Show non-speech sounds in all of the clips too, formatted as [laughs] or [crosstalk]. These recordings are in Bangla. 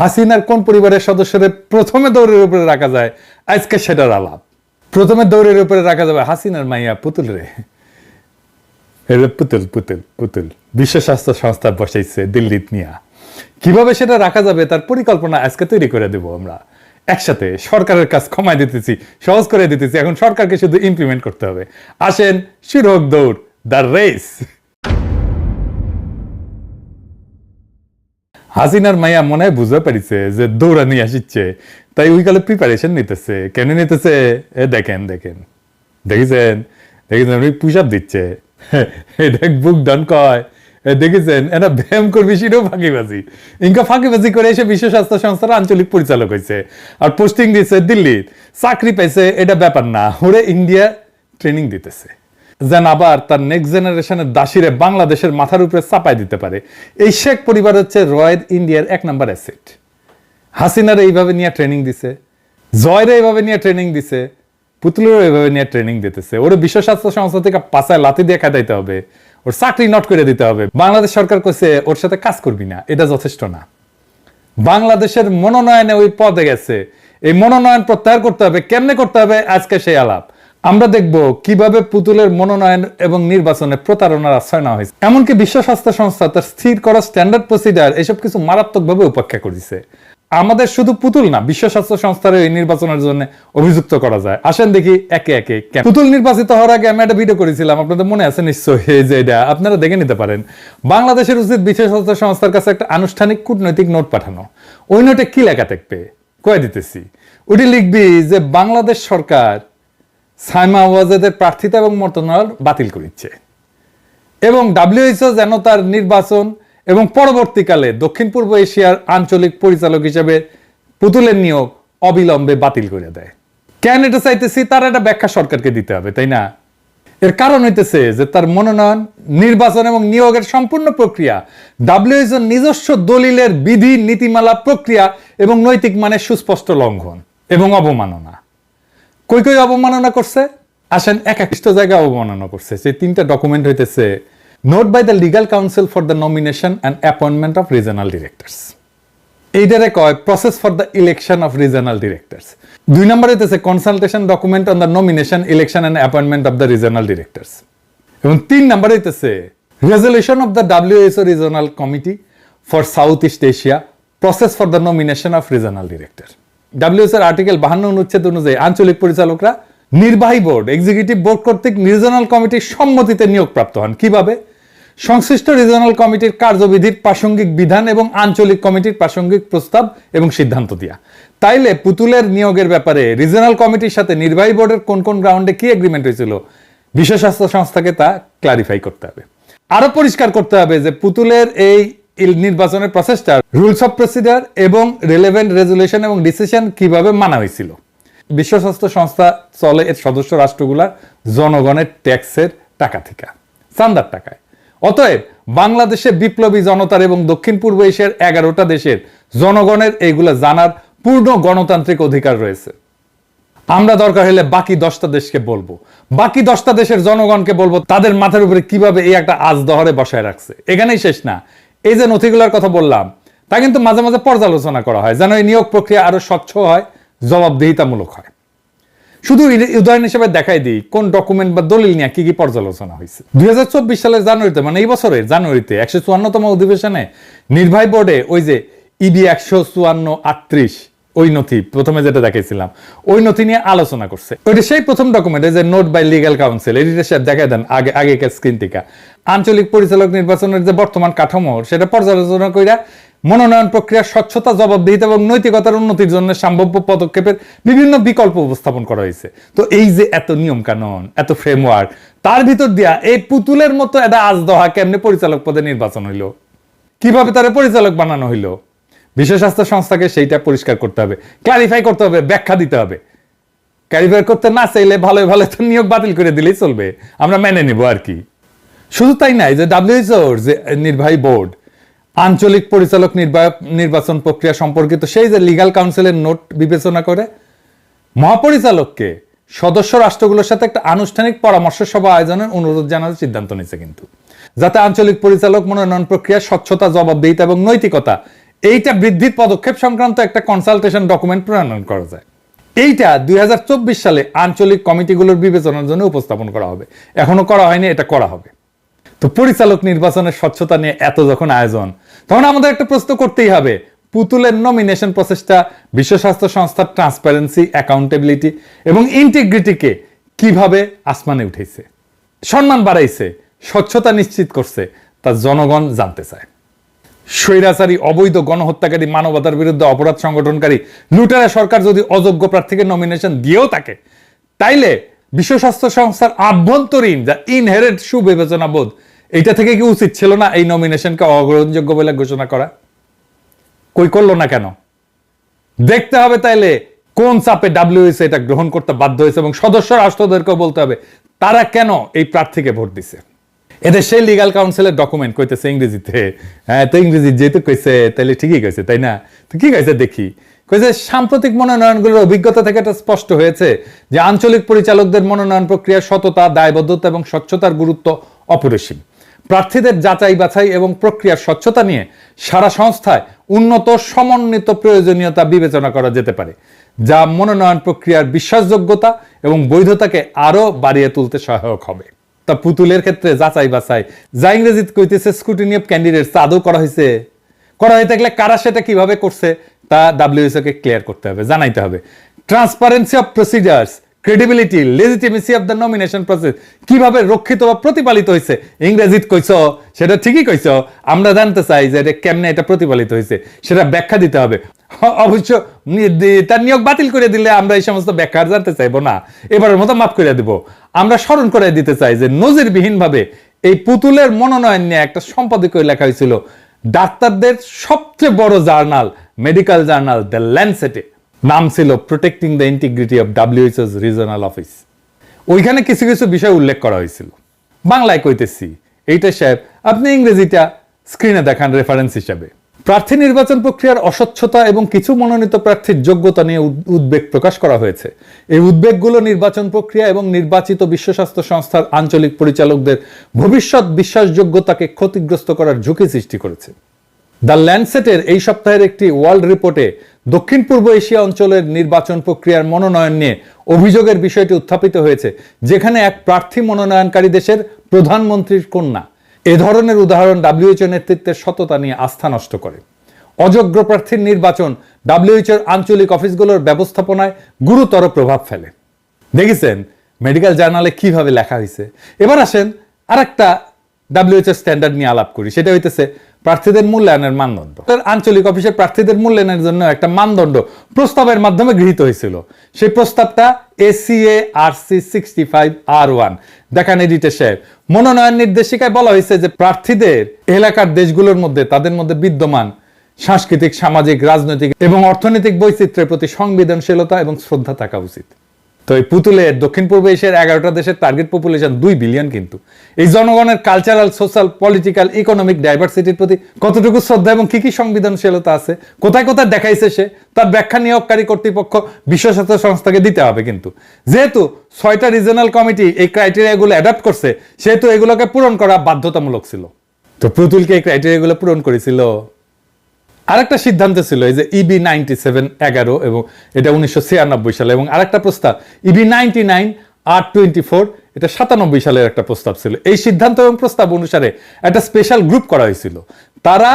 হাসিনার কোন পরিবারের সদস্যদের প্রথমে দৌড়ের উপরে রাখা যায়? আজকে সেটার আলাপ। প্রথমে দৌড়ের উপরে রাখা যাবে হাসিনার মাইয়া পুতুল রে। এটা পুতুল পুতুল পুতুল। বিশ্ব স্বাস্থ্য সংস্থা বসাইছে দিল্লিত নিয়া কীভাবে সেটা রাখা যাবে তার পরিকল্পনা আজকে তৈরি করে দেব আমরা। একসাথে সরকারের কাজ কমায় দিতেছি, সহজ করে দিতেছি। এখন সরকারকে শুধু ইমপ্লিমেন্ট করতে হবে। আসেন, শুরু হোক দৌড়, দ্য রেস। হাসিনার মাইয়া মনে হয় বুঝতে পারিছে যে দৌড়ানি আসিচ্ছে। তাই ওই কালে প্রিপারেশন নিতেছে। কেন নিতেছে? এ দেখেন দেখেন। দেখেছেন? দেখেছেন, উনি পুশ আপ দিচ্ছে [laughs] দেখ বুক ডান কয়। দেখেছেন, এরা ব্যায়াম করবি, সেটাও ফাঁকিবাজি। ইনকা ফাঁকিবাজি করে এসে বিশ্ব স্বাস্থ্য সংস্থার আঞ্চলিক পরিচালক হয়েছে আর পোস্টিং দিয়েছে দিল্লির। চাকরি পাইছে, এটা ব্যাপার না। ওরে ইন্ডিয়া ট্রেনিং দিতেছে। যেন আবার তার নেক্সট জেনারেশনের দাসিরে বাংলাদেশের মাথার উপরে চাপাই দিতে পারে। এই শেখ পরিবার হচ্ছে রয়েল ইন্ডিয়ার এক নাম্বার অ্যাসেট হাসিনার এইভাবে নিয়ে ট্রেনিং দিছে, জয়রে এইভাবে নিয়ে ট্রেনিং দিছে, পুতুলেরও এইভাবে নিয়ে ট্রেনিং দিতেছে। ওর বিশ্ব স্বাস্থ্য সংস্থা থেকে পাশায় লাথি দিয়ে খাইতে হবে, ওর চাকরি নট করে দিতে হবে। বাংলাদেশ সরকার কইছে, ওর সাথে কাজ করবি না, এটা যথেষ্ট না। বাংলাদেশের মনোনয়নে ওই পদে গেছে। এই মনোনয়ন প্রত্যাহার করতে হবে, কেমনে করতে হবে? আজকে সেই আলাপ। আমরা দেখব কীভাবে পুতুলের মনোনয়ন এবং নির্বাচনে প্রতারণার আশ্রয় নেওয়া হয়েছে। এমনকি বিশ্ব স্বাস্থ্য সংস্থা তার স্থির করা স্ট্যান্ডার্ড প্রসিডার এসব কিছু মারাত্মকভাবে উপেক্ষা করেছে। আমাদের শুধু পুতুল না, বিশ্ব স্বাস্থ্য সংস্থার এই নির্বাচনের জন্য অভিযুক্ত করা যায়। আসেন দেখি একে একে পুতুল নির্বাচিত হওয়ার আগে আমি একটা ভিডিও করেছিলাম, আপনাদের মনে আছে নিশ্চয়ই? যে এটা, আপনারা দেখে নিতে পারেন। বাংলাদেশের উচিত বিশ্ব স্বাস্থ্য সংস্থার কাছে একটা আনুষ্ঠানিক কূটনৈতিক নোট পাঠানো। ওই নোটে কি লেখা থাকবে? কয়ে দিতেছি। ওটি লিখবি যে, বাংলাদেশ সরকার সাইমা ওয়াজেদের প্রার্থিতা এবং মর্তনাল বাতিল করিচ্ছে। এবং ডাব্লিউএইচও যেন তার নির্বাচন এবং পরবর্তীকালে দক্ষিণ পূর্ব এশিয়ার আঞ্চলিক পরিচালক হিসেবে পুতুলের নিয়োগ অবিলম্বে বাতিল করে দেয়। কেন এটা চাইতেছি? তার একটা ব্যাখ্যা সরকারকে দিতে হবে, তাই না? এর কারণ হইতেছে যে তার মনোনয়ন, নির্বাচন এবং নিয়োগের সম্পূর্ণ প্রক্রিয়া, ডাব্লিউএইচও নিজস্ব দলিলের বিধি, নীতিমালা, প্রক্রিয়া এবং নৈতিক মানের সুস্পষ্ট লঙ্ঘন এবং অবমাননা। কই কই অবমাননা করছে? আসেন, এক একষ্ট জায়গায় অবমাননা করছে। সেই তিনটা ডকুমেন্ট হইতেছে note by the legal council for the nomination and appointment of regional directors এইটারে কয় process for the election of regional directors দুই নম্বর হইতেছে consultation document on the nomination election and appointment of the regional directors এবং তিন নম্বর হইতেছে resolution of the WSO regional committee for south east Asia process for the nomination of regional director WS এর আর্টিকেল বাহান্ন অনুচ্ছেদ অনুযায়ী আঞ্চলিক পরিচালকরা নির্বাহী বোর্ড এক্সিকিউটিভ বোর্ড কর্তৃক রিজনাল কমিটির সম্মতিতে নিয়োগপ্রাপ্ত হন। কীভাবে? সংশ্লিষ্ট রিজনাল কমিটির কার্যবিধির প্রাসঙ্গিক বিধান এবং আঞ্চলিক কমিটির প্রাসঙ্গিক প্রস্তাব এবং সিদ্ধান্ত দিয়া। তাইলে পুতুলের নিয়োগের ব্যাপারে রিজনাল কমিটির সাথে নির্বাহী বোর্ডের কোন কোন গ্রাউন্ডে কি এগ্রিমেন্ট হয়েছিল? বিশ্ব স্বাস্থ্য সংস্থাকে তা ক্লারিফাই করতে হবে। আরও পরিষ্কার করতে হবে যে পুতুলের এই নির্বাচনের প্রসেসটা রুলস অফ প্রসিডার এবং রিলেভেন্ট রেজুলেশন এবং ডিসিশন কীভাবে মানা হয়েছিল। বিশ্ব স্বাস্থ্য সংস্থা চলে এর সদস্য রাষ্ট্রগুলার জনগণের ট্যাক্সের টাকা থেকে চান্দার টাকায়। অতএব বাংলাদেশের বিপ্লবী জনতার এবং দক্ষিণ পূর্ব এশিয়ার এগারোটা দেশের জনগণের এইগুলা জানার পূর্ণ গণতান্ত্রিক অধিকার রয়েছে। আমরা দরকার হলে বাকি দশটা দেশকে বলব। বাকি দশটা দেশের জনগণকে বলব, তাদের মাথার উপরে কীভাবে এই একটা আজ দহরে বসায় রাখছে। এখানেই শেষ না। এই যে নথিগুলোর কথা বললাম, তা কিন্তু মাঝে মাঝে পর্যালোচনা করা হয়, যেন এই নিয়োগ প্রক্রিয়া আরও স্বচ্ছ হয়, জবাবদিহিতামূলক হয়। শুধু উদাহরণ হিসেবে দেখাই দিই, কোন ডকুমেন্ট বা দলিল নিয়ে কি কি পর্যালোচনা হয়েছে। দুই হাজার চব্বিশ সালের জানুয়ারিতে মানে এই বছরের জানুয়ারিতে, একশো চুয়ান্নতম অধিবেশনে নির্বাহী বোর্ডে ওই যে ইবি একশো চুয়ান্ন আটত্রিশ ওই নথি, প্রথমে যেটা দেখাইছিলাম, ওই নথি নিয়ে আলোচনা করছে। ওইটা সেই প্রথম ডকুমেন্ট যে note by legal council editor সাহেব দেখাই দেন আগে, আগেকার স্ক্রিন থেকে আঞ্চলিক পরিচালক নির্বাচনের যে বর্তমান কাঠামো, সেটা পর্যালোচনা কইরা মনোনয়ন প্রক্রিয়ার স্বচ্ছতা, জবাবদিহিতা এবং নৈতিকতার উন্নতির জন্য সম্ভাব্য পদক্ষেপের বিভিন্ন বিকল্প উপস্থাপন করা হয়েছে। তো এই যে এত নিয়ম কানুন এত ফ্রেমওয়ার্ক তার ভিতর দিয়া এই পুতুলের মতো একটা আজদহা কেমনে পরিচালক পদে নির্বাচন হইল? কীভাবে তারা পরিচালক বানানো হইল? বিশ্ব স্বাস্থ্য সংস্থাকে সেইটা পরিষ্কার করতে হবে। ক্লারিফাই করতে হবে, ব্যাখ্যা দিতে হবে। ক্যারিফাই করতে না চাইলে ভালো ভালো তো নিয়োগ বাতিল করে দিলেই চলবে। আমরা মেনে নিব আর কি। শুধু তাই নাই যে ডাব্লিউএইচওর যে নির্বাহী বোর্ড, আঞ্চলিক পরিচালক নির্বাচন প্রক্রিয়া সম্পর্কিত সেই যে লিগ্যাল কাউন্সিলের নোট বিবেচনা করে, মহাপরিচালককে সদস্য রাষ্ট্রগুলোর সাথে একটা আনুষ্ঠানিক পরামর্শ সভা আয়োজনের অনুরোধ জানার সিদ্ধান্ত নিয়েছে কিন্তু। যাতে আঞ্চলিক পরিচালক মনোনয়ন প্রক্রিয়া স্বচ্ছতা, জবাবদিহিতা এবং নৈতিকতা এইটা বৃদ্ধির পদক্ষেপ সংক্রান্ত একটা কনসালটেশন ডকুমেন্ট প্রণয়ন করা যায়। এইটা দুই সালে আঞ্চলিক কমিটিগুলোর বিবেচনার জন্য উপস্থাপন করা হবে। এখনও করা হয়নি, এটা করা হবে। তো পরিচালক নির্বাচনের স্বচ্ছতা নিয়ে এত যখন আয়োজন, তখন আমাদের একটা প্রশ্ন করতেই হবে, পুতুলের নমিনেশন প্রসেসটা বিশ্ব স্বাস্থ্য সংস্থার ট্রান্সপারেন্সি অ্যাকাউন্টেবিলিটি এবং ইন্টিগ্রিটিকে কীভাবে আসমানে উঠেছে? সম্মান বাড়াইছে, স্বচ্ছতা নিশ্চিত করছে, তা জনগণ জানতে চায়। স্বৈরাচারী অবৈধ গণহত্যাকারী মানবতার বিরুদ্ধে অপরাধ সংগঠনকারী লুটেরা সরকার যদি অযোগ্য প্রার্থীকে নমিনেশন দিয়েও থাকে, তাইলে বিশ্ব স্বাস্থ্য সংস্থার আভ্যন্তরীণ যা ইনহেরেন্ট সুবিবেচনা বোধ এইটা থেকে কি উচিত ছিল না এই নমিনেশনকে অগ্রহণযোগ্য বলে ঘোষণা করা? কই করল না কেন? দেখতে হবে তাইলে কোন চাপে ডাব্লিউএস এটা গ্রহণ করতে বাধ্য হয়েছে এবং সদস্য রাষ্ট্রদেরকেও বলতে হবে, তারা কেন এই প্রার্থীকে ভোট দিছে? এদের সেই লিগাল কাউন্সিলের ডকুমেন্ট কইতেছে ইংরেজিতে। হ্যাঁ তো ইংরেজি যেহেতু কইছে তাহলে ঠিকই কইছে, তাই না? তো কি কইছে দেখি? কইছে, সাম্প্রতিক মনোনয়নগুলোর অভিজ্ঞতা থেকে এটা স্পষ্ট হয়েছে যে আঞ্চলিক পরিচালকদের মনোনয়ন প্রক্রিয়ার সততা, দায়বদ্ধতা এবং স্বচ্ছতার গুরুত্ব অপরিসীম। প্রার্থীদের যাচাই বাছাই এবং প্রক্রিয়ার স্বচ্ছতা নিয়ে সারা সংস্থায় উন্নত, সমন্বিত প্রয়োজনীয়তা বিবেচনা করা যেতে পারে, যা মনোনয়ন প্রক্রিয়ার বিশ্বাসযোগ্যতা এবং বৈধতাকে আরও বাড়িয়ে তুলতে সহায়ক হবে। তা পুতুলের ক্ষেত্রে যাচাই বাছাই। যা ইংরেজিত কইতেছে স্কুটিনি অফ ক্যান্ডিডেট আদৌ করা হয়েছে করা হয়ে থাকলে কারা সেটা কীভাবে করছে? তা ডাব্লিউএসও কে ক্লিয়ার করতে হবে, জানাইতে হবে। Transparency of procedures credibility legitimacy of the nomination process কীভাবে রক্ষিত বা প্রতিপালিত হয়েছে ইংরেজিত কইছ, সেটা ঠিকই কইছ। আমরা জানতে চাই যে এটা কেমনে এটা প্রতিপালিত হয়েছে সেটা ব্যাখ্যা দিতে হবে। অবশ্য তার নিয়োগ বাতিল করে দিলে আমরা এই সমস্ত ব্যাখ্যা জানতে চাইব না। এবারের মতো মাফ করে দিব। আমরা স্মরণ করে দিতে চাই যে নজিরবিহীন ভাবে এই পুতুলের মনোনয়ন নিয়ে একটা সম্পাদকীয় লেখা হয়েছিল, ডাক্তারদের সবচেয়ে বড় জার্নাল, মেডিকেল জার্নাল, দ্য ল্যান্ডসেটে নাম ছিল protecting the integrity of WHS regional office ওইখানে কিছু কিছু বিষয় উল্লেখ করা হয়েছিল। বাংলায় কইতেছি, এইটা সাহেব আপনি ইংরেজিটা স্ক্রিনে দেখান রেফারেন্স হিসাবে। প্রার্থী নির্বাচন প্রক্রিয়ার অস্বচ্ছতা এবং কিছু মনোনীত প্রার্থীর যোগ্যতা নিয়ে উদ্বেগ প্রকাশ করা হয়েছে। এই উদ্বেগগুলো নির্বাচন প্রক্রিয়া এবং নির্বাচিত বিশ্ব স্বাস্থ্য সংস্থার আঞ্চলিক পরিচালকদের ভবিষ্যৎ বিশ্বাসযোগ্যতাকে ক্ষতিগ্রস্ত করার ঝুঁকি সৃষ্টি করেছে। দ্য ল্যান্ডসেটের এই সপ্তাহের একটি ওয়ার্ল্ড রিপোর্টে দক্ষিণ পূর্ব এশিয়া অঞ্চলের নির্বাচন প্রক্রিয়ার মনোনয়ন নিয়ে অভিযোগের বিষয়টি উত্থাপিত হয়েছে, যেখানে এক প্রার্থী মনোনয়নকারী দেশের প্রধানমন্ত্রীর কন্যা। এ ধরনের উদাহরণ ডাব্লিউএইচও নেতৃত্বের সততা নিয়ে আস্থা নষ্ট করে। অযোগ্য প্রার্থীর নির্বাচন ডাব্লিউএইচওর আঞ্চলিক অফিসগুলোর ব্যবস্থাপনায় গুরুতর প্রভাব ফেলে। দেখেছেন, মেডিকেল জার্নালে কীভাবে লেখা হয়েছে এবার আসেন আর আরেকটা ডাব্লিউএইচও স্ট্যান্ডার্ড নিয়ে আলাপ করি, সেটা হইতেছে প্রার্থীদের মূল্যায়নের মানদণ্ড। আঞ্চলিক অফিসের প্রার্থীদের মূল্যায়নের জন্য একটা মানদণ্ড প্রস্তাবের মাধ্যমে গৃহীত হয়েছিল। সেই প্রস্তাবটা SEA R C sixty five R one দেখান এডিটে মনোনয়ন নির্দেশিকায় বলা হয়েছে যে প্রার্থীদের এলাকার দেশগুলোর মধ্যে, তাদের মধ্যে বিদ্যমান সাংস্কৃতিক, সামাজিক, রাজনৈতিক এবং অর্থনৈতিক বৈচিত্র্যের প্রতি সংবেদনশীলতা এবং শ্রদ্ধা থাকা উচিত। তো এই পুতুলের দক্ষিণ পূর্ব এশিয়ার এগারোটা দেশের টার্গেট পপুলেশন দুই বিলিয়ন কিন্তু। এই জনগণের কালচারাল সোশ্যাল পলিটিক্যাল ইকোনমিক ডাইভার্সিটির প্রতি কতটুকু শ্রদ্ধা এবং কি কি সংবেদনশীলতা আছে, কোথায় কোথায় দেখাইছে সে, তার ব্যাখ্যা নিয়োগকারী কর্তৃপক্ষ বিশ্ব স্বাস্থ্য সংস্থাকে দিতে হবে কিন্তু। যেহেতু ছয়টা রিজনাল কমিটি এই ক্রাইটেরিয়াগুলো অ্যাডাপ্ট করছে, সেহেতু এগুলোকে পূরণ করা বাধ্যতামূলক ছিল। তো পুতুলকে এই ক্রাইটেরিয়াগুলো পূরণ করেছিল। আরেকটা সিদ্ধান্ত ছিল, এই যে ইবি নাইনটি সেভেন এগারো এবং এটা উনিশশো ছিয়ানব্বই সালে এবং আরেকটা প্রস্তাব EB ninety nine R twenty four এটা সাতানব্বই সালের একটা প্রস্তাব ছিল। এই সিদ্ধান্ত এবং প্রস্তাব অনুসারে একটা স্পেশাল গ্রুপ করা হয়েছিল। তারা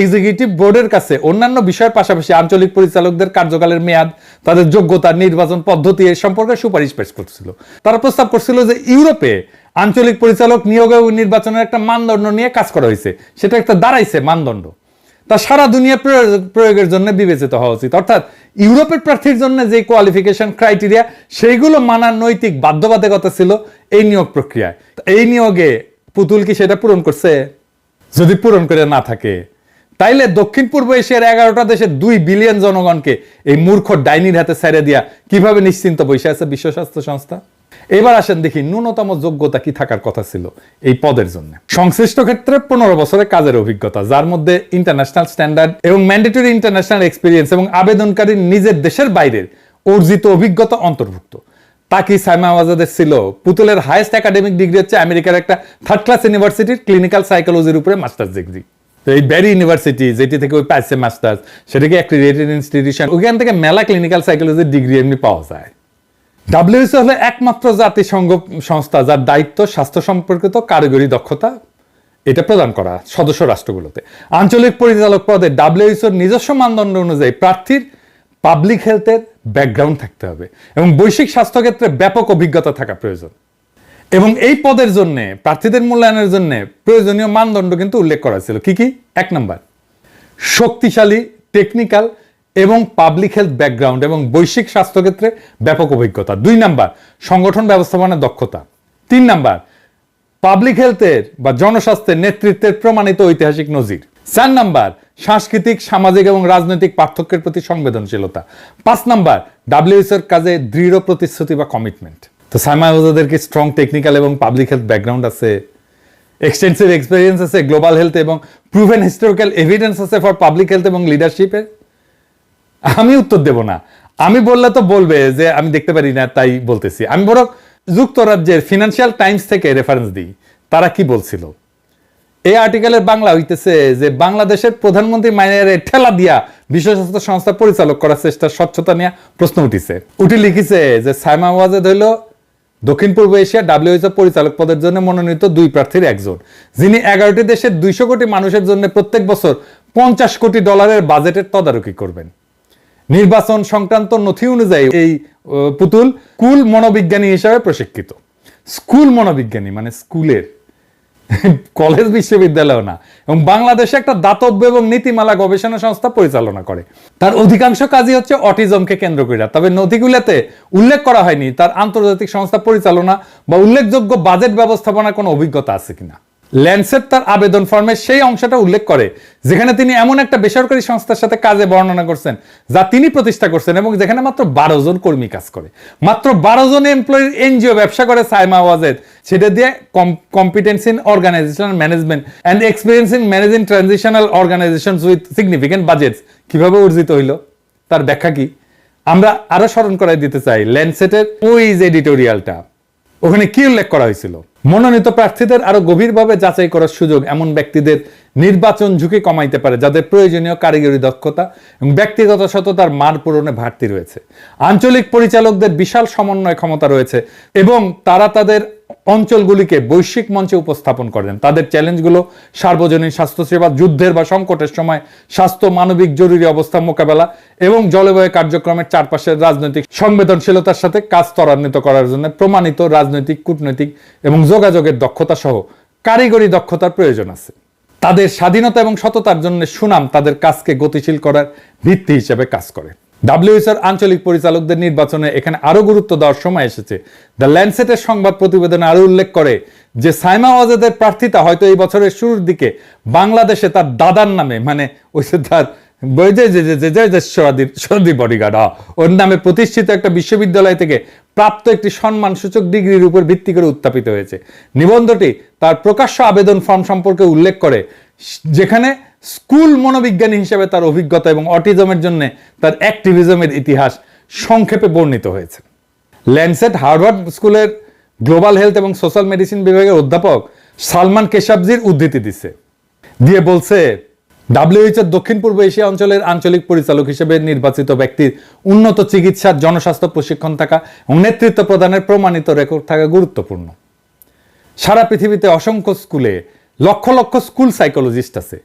এক্সিকিউটিভ বোর্ডের কাছে অন্যান্য বিষয়ের পাশাপাশি আঞ্চলিক পরিচালকদের কার্যকালের মেয়াদ, তাদের যোগ্যতা, নির্বাচন পদ্ধতি এর সম্পর্কে সুপারিশ পেশ করছিল। তারা প্রস্তাব করছিল যে ইউরোপে আঞ্চলিক পরিচালক নিয়োগ এবং নির্বাচনের একটা মানদণ্ড নিয়ে কাজ করা হয়েছে। সেটা একটা দাঁড়াইছে মানদণ্ড। তা সারা দুনিয়া প্রয়োগের জন্য বিবেচিত হওয়া উচিত। অর্থাৎ ইউরোপের প্রার্থীর জন্য যে কোয়ালিফিকেশন ক্রাইটেরিয়া সেইগুলো মানার নৈতিক বাধ্যবাধকতা ছিল এই নিয়োগ প্রক্রিয়ায়। এই নিয়োগে পুতুল কি সেটা পূরণ করছে? যদি পূরণ করে না থাকে, তাইলে দক্ষিণ পূর্ব এশিয়ার এগারোটা দেশের দুই বিলিয়ন জনগণকে এই মূর্খ ডাইনির হাতে ছেড়ে দিয়া কীভাবে নিশ্চিন্ত বসে আছে বিশ্ব স্বাস্থ্য সংস্থা? এবার আসেন দেখি ন্যূনতম যোগ্যতা কি থাকার কথা ছিল এই পদের জন্য। সংশ্লিষ্ট ক্ষেত্রে পনেরো বছরের কাজের অভিজ্ঞতা, যার মধ্যে ইন্টারন্যাশনাল স্ট্যান্ডার্ড এবং ম্যান্ডেটরি ইন্টারন্যাশনাল এক্সপিরিয়েন্স এবং আবেদনকারীর নিজের দেশের বাইরের অর্জিত অভিজ্ঞতা অন্তর্ভুক্ত। তাকি সাইমা আওয়াজাদের ছিল পুতুলের হাইয়েস্ট একাডেমিক ডিগ্রি হচ্ছে আমেরিকার একটা থার্ড ক্লাস ইউনিভার্সিটির ক্লিনিক্যাল সাইকোলজির উপরে মাস্টার্স ডিগ্রি তো এই ব্যারি ইউনিভার্সিটি যেটি থেকে ওই পাইছে মাস্টার্স সেটাকে অ্যাক্রিডিয়েটেড ইনস্টিটিউশন ওইখান থেকে মেলা ক্লিনিক্যাল সাইকোলজির ডিগ্রি এমনি পাওয়া যায়। ডাব্লিউএসও হলো একমাত্র জাতিসংঘ সংস্থা যার দায়িত্ব স্বাস্থ্য সম্পর্কিত কারিগরি দক্ষতা এটা প্রদান করা সদস্য রাষ্ট্রগুলোতে। আঞ্চলিক পরিচালক পদে ডাব্লিউএসওর নিজস্ব মানদণ্ড অনুযায়ী প্রার্থীর পাবলিক হেলথের ব্যাকগ্রাউন্ড থাকতে হবে এবং বৈশ্বিক স্বাস্থ্য ক্ষেত্রে ব্যাপক অভিজ্ঞতা থাকা প্রয়োজন। এবং এই পদের জন্য, প্রার্থীদের মূল্যায়নের জন্য প্রয়োজনীয় মানদণ্ড কিন্তু উল্লেখ করা ছিল। কি কি? এক নম্বর, শক্তিশালী টেকনিক্যাল এবং পাবলিক হেলথ ব্যাকগ্রাউন্ড এবং বৈশ্বিক স্বাস্থ্যক্ষেত্রে ব্যাপক অভিজ্ঞতা। দুই নাম্বার, সংগঠন ব্যবস্থাপনার দক্ষতা। তিন নাম্বার পাবলিক হেলথের বা জনস্বাস্থ্যের নেতৃত্বের প্রমাণিত ঐতিহাসিক নজির। চার নাম্বার, সাংস্কৃতিক, সামাজিক এবং রাজনৈতিক পার্থক্যের প্রতি সংবেদনশীলতা। পাঁচ নাম্বার ডাব্লিউএসএর কাজে দৃঢ় প্রতিশ্রুতি বা কমিটমেন্ট তো সাইমা ওজাদেরকে স্ট্রং টেকনিক্যাল এবং পাবলিক হেলথ ব্যাকগ্রাউন্ড আছে? এক্সটেন্সিভ এক্সপিরিয়েন্স আছে গ্লোবাল হেলথ এবং প্রুভেন হিস্টোরিক্যাল এভিডেন্স আছে ফর পাবলিক হেলথ এবং লিডারশিপের আমি উত্তর দেব না। আমি বললে তো বলবে যে আমি দেখতে পারি না, তাই বলতেছি। আমি বরং যুক্তরাজ্যের ফিনান্সিয়াল টাইমস থেকে রেফারেন্স দিই। তারা কি বলছিল? এই আর্টিকেলের বাংলা হইতেছে যে বাংলাদেশের প্রধানমন্ত্রী মাইনের ঠেলা দিয়া স্বাস্থ্য সংস্থা পরিচালক করার চেষ্টা স্বচ্ছতা নিয়ে প্রশ্ন উঠিছে। উঠি লিখিছে যে সাইমা ওয়াজেদ হইল দক্ষিণ পূর্ব এশিয়া ডাব্লিউএইচও পরিচালক পদের জন্য মনোনীত দুই প্রার্থীর একজন, যিনি এগারোটি দেশের দুইশো কোটি মানুষের জন্য প্রত্যেক বছর পঞ্চাশ কোটি ডলারের বাজেটের তদারকি করবেন। নির্বাচন সংক্রান্ত নথি অনুযায়ী এই পুতুল স্কুল মনোবিজ্ঞানী হিসাবে প্রশিক্ষিত। স্কুল মনোবিজ্ঞানী মানে স্কুলের। কলেজ বিশ্ববিদ্যালয় না। এবং বাংলাদেশে একটা দাতব্য এবং নীতিমালা গবেষণা সংস্থা পরিচালনা করে। তার অধিকাংশ কাজই হচ্ছে অটিজমকে কেন্দ্র করে তবে নথিগুলোতে উল্লেখ করা হয়নি তার আন্তর্জাতিক সংস্থা পরিচালনা বা উল্লেখযোগ্য বাজেট ব্যবস্থাপনার কোনো অভিজ্ঞতা আছে কিনা। ল্যান্ডসেট তার আবেদন ফর্মে সেই অংশটা উল্লেখ করে, যেখানে তিনি এমন একটা বেসরকারি সংস্থার সাথে কাজে বর্ণনা করছেন, যা তিনি প্রতিষ্ঠা করছেন এবং যেখানে মাত্র বারো জন কর্মী কাজ করে। মাত্র বারো জন এমপ্লয়ির এনজিও ব্যবসা করে সাইমা ওয়াজেদ, সেটা দিয়ে competence in organisational management and experience in managing transitional organisation with significant budgets কীভাবে অর্জিত হইল? তার ব্যাখ্যা কি? আমরা আরও স্মরণ করাই দিতে চাই, ল্যান্ডসেটের ওই যে এডিটোরিয়ালটা ওখানে কি উল্লেখ করা হয়েছিল? মনোনীত প্রার্থীদের আরও গভীরভাবে যাচাই করার সুযোগ এমন ব্যক্তিদের নির্বাচন ঝুঁকি কমাইতে পারে, যাদের প্রয়োজনীয় কারিগরি দক্ষতা এবং ব্যক্তিগত সততার মান পূরণে ঘাটতি রয়েছে। আঞ্চলিক পরিচালকদের বিশাল সমন্বয় ক্ষমতা রয়েছে এবং তারা তাদের অঞ্চলগুলিকে বৈশ্বিক মঞ্চে উপস্থাপন করেন। তাদের চ্যালেঞ্জগুলো সার্বজনীন স্বাস্থ্যসেবা, যুদ্ধের বা সংকটের সময়, স্বাস্থ্য, মানবিক, জরুরি অবস্থা মোকাবেলা এবং জলবায়ু কার্যক্রমের চারপাশের রাজনৈতিক সংবেদনশীলতার সাথে কাজ ত্বরান্বিত করার জন্য প্রমাণিত রাজনৈতিক, কূটনৈতিক এবং যোগাযোগের দক্ষতা সহ কারিগরি দক্ষতার প্রয়োজন আছে। তাদের স্বাধীনতা এবং সততার জন্য সুনাম তাদের কাজকে গতিশীল করার ভিত্তি হিসেবে কাজ করে। ডাব্লিউএসআর আঞ্চলিক পরিচালকদের নির্বাচনে এখানে আরও গুরুত্ব দেওয়ার সময় এসেছে। দ্য ল্যান্ডসেটের সংবাদ প্রতিবেদনে আরও উল্লেখ করে যে সাইমা ওয়াজেদের প্রার্থিতা হয়তো এই বছরের শুরুর দিকে বাংলাদেশে তার দাদার নামে মানে ওই তার সরাদি বডিগার্ড ওর নামে প্রতিষ্ঠিত একটা বিশ্ববিদ্যালয় থেকে প্রাপ্ত একটি সম্মানসূচক ডিগ্রির উপর ভিত্তি করে উত্থাপিত হয়েছে। নিবন্ধটি তার প্রকাশ্য আবেদন ফর্ম সম্পর্কে উল্লেখ করে, যেখানে স্কুল মনোবিজ্ঞানী হিসেবে তার অভিজ্ঞতা এবং অটিজমের জন্য তার অ্যাক্টিভিজমের ইতিহাস সংক্ষেপে বর্ণিত হয়েছে। ল্যান্ডসেট হার্ভার্ড স্কুলের গ্লোবাল হেলথ এবং সোশ্যাল মেডিসিন বিভাগের অধ্যাপক সালমান কেশাবজির উদ্ধৃতি দিচ্ছে দিয়ে বলছে ডাব্লিউএইচ এর দক্ষিণ পূর্ব এশিয়া অঞ্চলের আঞ্চলিক পরিচালক হিসেবে নির্বাচিত ব্যক্তির উন্নত চিকিৎসার জনস্বাস্থ্য প্রশিক্ষণ থাকা এবং নেতৃত্ব প্রদানের প্রমাণিত রেকর্ড থাকা গুরুত্বপূর্ণ। সারা পৃথিবীতে অসংখ্য স্কুলে লক্ষ লক্ষ স্কুল সাইকোলজিস্ট আছে।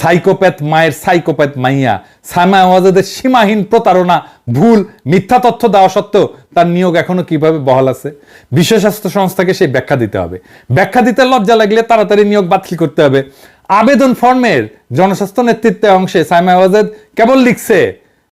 সাইকোপ্যাথ মায়ের সাইকোপ্যাথ মাইয়া, সাইমা ওয়াজেদের সীমাহীন প্রতারণা, ভুল, মিথ্যা তথ্য দেওয়া সত্ত্বেও তার নিয়োগ এখনও কীভাবে বহাল আছে? বিশ্ব স্বাস্থ্য সংস্থাকে সেই ব্যাখ্যা দিতে হবে। ব্যাখ্যা দিতে লজ্জা লাগলে তাড়াতাড়ি নিয়োগ বাতিল করতে হবে। আবেদন ফর্মের জনস্বাস্থ্য নেতৃত্বে অংশে সাইমা ওয়াজেদ কেবল লিখছে